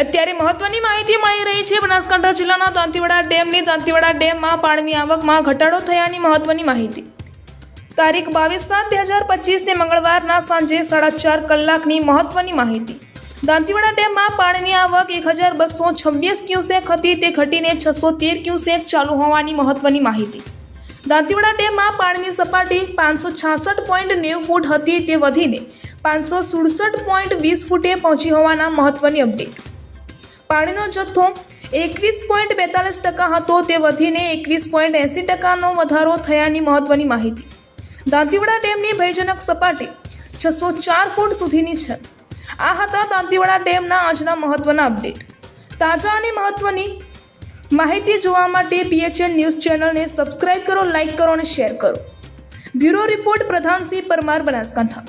અત્યારે મહત્વની માહિતી મળી રહી છે. બનાસકાંઠા જિલ્લાના દાંતીવાડા ડેમની દાંતીવાડા ડેમમાં પાણીની આવકમાં ઘટાડો થયાની મહત્વની માહિતી. તારીખ બાવીસ સાત બે હજાર પચીસને મંગળવારના સાંજે સાડા ચાર કલાકની મહત્વની માહિતી. દાંતીવાડા ડેમમાં પાણીની આવક એક હજાર બસો છવ્વીસ ક્યુસેક હતી. તે ઘટીને છસો તેર ક્યુસેક ચાલુ હોવાની મહત્વની માહિતી. દાંતીવાડા ડેમમાં પાણીની સપાટી પાંચસો છાસઠ પોઈન્ટ નેવું ફૂટ હતી. તે વધીને પાંચસો સુડસઠ પોઈન્ટ વીસ ફૂટે પહોંચી હોવાના મહત્વની અપડેટ. પાણીનો જથ્થો એકવીસ પોઈન્ટ બેતાલીસ ટકા હતો. તે વધીને એકવીસ પોઈન્ટ એંસી ટકાનો વધારો થયાની મહત્વની માહિતી. દાંતીવાડા ડેમની ભયજનક સપાટી છસો ચાર ફૂટ સુધીની છે. આ હતા દાંતીવાડા ડેમના આજના મહત્વના અપડેટ. તાજા અને મહત્વની માહિતી જોવા માટે પીએચએન ન્યૂઝ ચેનલને સબસ્ક્રાઇબ કરો, લાઇક કરો અને શેર કરો. Bureau report Pradhansinh Parmar Banaskantha.